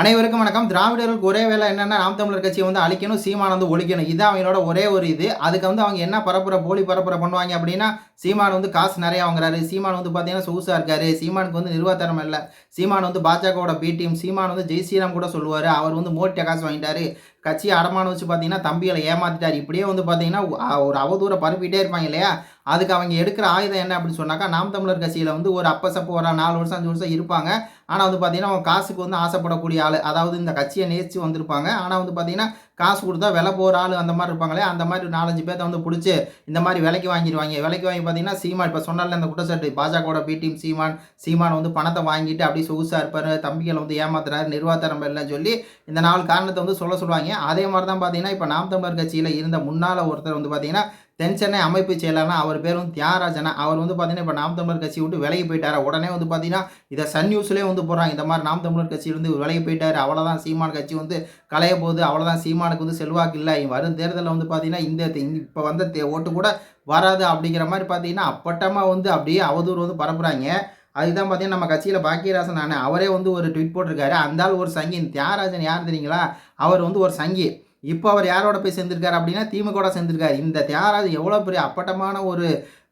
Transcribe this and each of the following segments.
அனைவருக்கும் வணக்கம். திராவிடர்களுக்கு ஒரே வேலை என்னென்னா நாம் தமிழர் கட்சியை வந்து அழிக்கணும் சீமான் வந்து ஒழிக்கணும். இதுதான் அவங்களோட ஒரே ஒரு இது. அதுக்கு வந்து அவங்க என்ன பரப்புரை போலி பரப்புரை பண்ணுவாங்க அப்படின்னா சீமான் வந்து காசு நிறைய வாங்குறாரு. சீமான் வந்து பார்த்தீங்கன்னா சொகுசா இருக்காரு. சீமானுக்கு வந்து நிர்வாகத்தரம் இல்லை. சீமான் வந்து பாஜகவோட பிடிஎம் சீமான் வந்து ஜெய் ஸ்ரீராம் கூட சொல்லுவார். அவர் வந்து மோட்டிய காசு வாங்கிட்டாரு. கட்சியை அடமானம் வச்சு பார்த்தீங்கன்னா தம்பிகளை ஏமாத்திட்டார். இப்படியே வந்து பார்த்தீங்கன்னா ஒரு அவதூற பரப்பிட்டே இருப்பாங்க இல்லையா? அதுக்கு அவங்க எடுக்கிற ஆயுதம் என்ன அப்படின்னு சொன்னாக்கா நாம் தமிழர் கட்சியில் வந்து ஒரு அப்பசப்பு ஒரு நாலு வருஷம் அஞ்சு வருஷம் இருப்பாங்க. ஆனால் வந்து பார்த்தீங்கன்னா அவங்க காசுக்கு வந்து ஆசைப்படக்கூடிய ஆள். அதாவது இந்த கட்சியை நேசித்து வந்திருப்பாங்க. ஆனால் வந்து பார்த்திங்கன்னா காசு கொடுத்தா விலை போகிற ஆள் அந்த மாதிரி இருப்பாங்களே அந்த மாதிரி நாலஞ்சு பேர்த்த வந்து பிடிச்சி இந்த மாதிரி விலைக்கு வாங்கிடுவாங்க விலைக்கு வாங்கி பார்த்தீங்கன்னா சீமான் இப்போ சொன்னால இந்த குற்றச்சாட்டு பாஜகவோட பி டீம் சீமான் சீமான் வந்து பணத்தை வாங்கிட்டு அப்படியே சொகுசாக இருப்பார் தம்பிகளை வந்து ஏமாத்துறாரு நிர்வாகத்தரம் இல்லைன்னு சொல்லி இந்த நாலு காரணத்தை வந்து சொல்ல சொல்லுவாங்க. அதே மாதிரி தான் பார்த்தீங்கன்னா இப்போ நாம் தமிழர் கட்சியில் இருந்த முன்னால் ஒருத்தர் வந்து பார்த்தீங்கன்னா தென் சென்னை அமைப்பு செயலாளர் அவர் பேர் வந்து தியாகராஜனா. அவர் வந்து பார்த்தீங்கன்னா இப்போ நாம் தமிழர் கட்சி விட்டு விலகி போயிட்டார்? உடனே வந்து பார்த்தீங்கன்னா இதை சன் நியூஸ்லேயே வந்து போகிறாங்க இந்த மாதிரி நாம் தமிழர் கட்சியிலிருந்து விலகி போயிட்டார். அவ்வளோதான் சீமான் கட்சி வந்து கலைய போகுது. அவ்வளோதான் சீமானுக்கு வந்து செல்வாக்கு இல்லை. வரும் தேர்தலில் வந்து பார்த்தீங்கன்னா இந்த இப்போ வந்த தே- ஓட்டு கூட வராது அப்படிங்கிற மாதிரி பார்த்தீங்கன்னா அப்பட்டமாக வந்து அப்படியே அவதூறு வந்து பரப்புகிறாங்க அதுதான் பார்த்தீங்கன்னா நம்ம கட்சியில் பாக்கியராசன் நானே அவரே வந்து ஒரு ட்வீட் போட்டிருக்காரு. அந்த ஆள் ஒரு சங்கி தியாகராஜன் யார் தெரியுங்களா? அவர் வந்து ஒரு சங்கி. இப்போ அவர் யாரோட போய் சேர்ந்திருக்காரு அப்படின்னா திமுகவோட சேர்ந்திருக்காரு. இந்த தியாகராஜ் எவ்வளோ பெரிய அப்பட்டமான ஒரு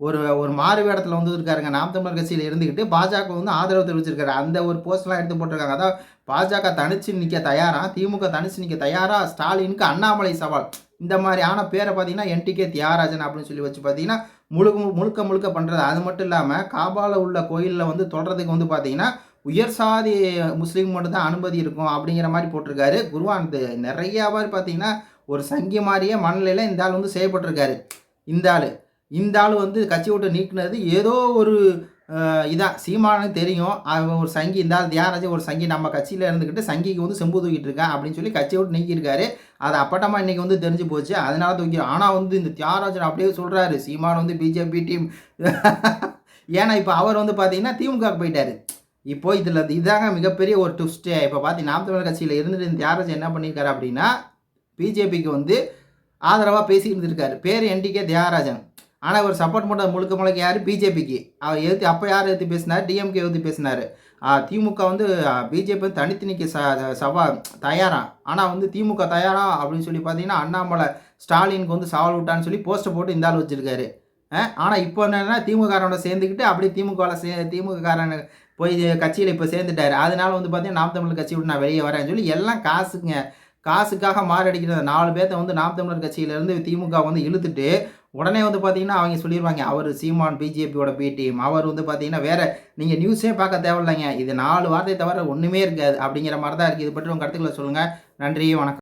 ஒரு ஒரு மாறு வேடத்தில் வந்து இருக்காருங்க நாம் தமிழர் கட்சியில் இருந்துக்கிட்டு பாஜக வந்து ஆதரவு தெரிவிச்சிருக்காரு. அந்த ஒரு போஸ்ட்லாம் எடுத்து போட்டிருக்காங்க. அதான் பாஜக தனிச்சு நிற்க தயாரா? திமுக தனிச்சு நிற்க தயாரா? ஸ்டாலினுக்கு அண்ணாமலை சவால். இந்த மாதிரியான பேரை பார்த்தீங்கன்னா என்டிகே தியாகராஜன் அப்படின்னு சொல்லி வச்சு பார்த்தீங்கன்னா முழுக்க முழுக்க முழுக்க பண்ணுறது அது மட்டும் இல்லாமல் காபால உள்ள கோயிலில் வந்து தொடுறதுக்கு வந்து பார்த்தீங்கன்னா உயர் சாதி முஸ்லீம் மட்டும் தான் அனுமதி இருக்கும் அப்படிங்கிற மாதிரி போட்டிருக்காரு. குருவானது இது நிறையா மாதிரி பார்த்தீங்கன்னா ஒரு சங்கி மாதிரியே மனநிலையில் இந்த ஆள் வந்து செய்யப்பட்டிருக்காரு இந்த ஆள். இந்த ஆள் வந்து கட்சி விட்டு நீக்குனது ஏதோ ஒரு இதான். சீமானு தெரியும். அவன் ஒரு சங்கி இந்த ஆள் தியாகராஜன் ஒரு சங்கி. நம்ம கட்சியில் இருந்துக்கிட்டு சங்கிக்கு வந்து செம்பு தூக்கிட்டு இருக்கான் அப்படின்னு சொல்லி கட்சியை விட்டு நீக்கியிருக்காரு. அது அப்பட்டமாக இன்றைக்கி வந்து தெரிஞ்சு போச்சு. அதனால தூக்கி ஆனால் வந்து இந்த தியாகராஜன் அப்படியே சொல்கிறாரு சீமான் வந்து பிஜேபி டீம். ஏன்னா இப்போ அவர் வந்து பார்த்தீங்கன்னா திமுக போயிட்டார். இப்போ இதில் இதாங்க மிகப்பெரிய ஒரு ட்விஸ்ட்டு இப்போ பார்த்து நாம் தமிழர் கட்சியில் இருந்துட்டு தியாகராஜ் என்ன பண்ணியிருக்காரு அப்படின்னா பிஜேபிக்கு வந்து ஆதரவாக பேசிட்டு இருந்திருக்காரு பேர் என்டிகே தியாகராஜன். ஆனால் அவர் சப்போர்ட் பண்ணுறது முழுக்க முழுக்க யார்? பிஜேபிக்கு. அவர் எழுத்து அப்போ யார் எழுத்து பேசினார்? டிஎம்கே எழுத்து பேசினார். திமுக வந்து பிஜேபி வந்து தனித்து நிற்க ச சவா தயாராம் ஆனால் வந்து திமுக தயாரா அப்படின்னு சொல்லி பார்த்தீங்கன்னா அண்ணாமலை ஸ்டாலினுக்கு வந்து சவால் விட்டான்னு சொல்லி போஸ்டர் போட்டு இந்த ஆள் வச்சிருக்காரு. ஆனால் இப்போ என்னென்னா திமுககாரனோட சேர்ந்துக்கிட்டு அப்படியே திமுகவில் சே திமுககாரன் போய் கட்சியில் இப்போ சேர்ந்துட்டார். அதனால வந்து பார்த்தீங்கன்னா நாம் தமிழர் கட்சி விட்டு நான் வெளியே வரேன்னு சொல்லி எல்லாம் காசுங்க. காசுக்காக மாரடிக்கிற நாலு பேர்த்த வந்து நாம் தமிழர் கட்சியிலேருந்து திமுக வந்து இழுத்துட்டு உடனே வந்து பார்த்தீங்கன்னா அவங்க சொல்லிடுவாங்க அவர் சீமான் பிஜேபியோட பி டீம் அவர் வந்து பார்த்தீங்கன்னா வேறு நீங்கள் நியூஸே பார்க்க தேவையில்லைங்க. இது நாலு வார்த்தை தவிர ஒன்றுமே இருக்காது. அப்படிங்கிற மாதிரி தான் இருக்குது இது பற்றி உங்கள் கருத்துக்களை சொல்லுங்கள் நன்றி வணக்கம்.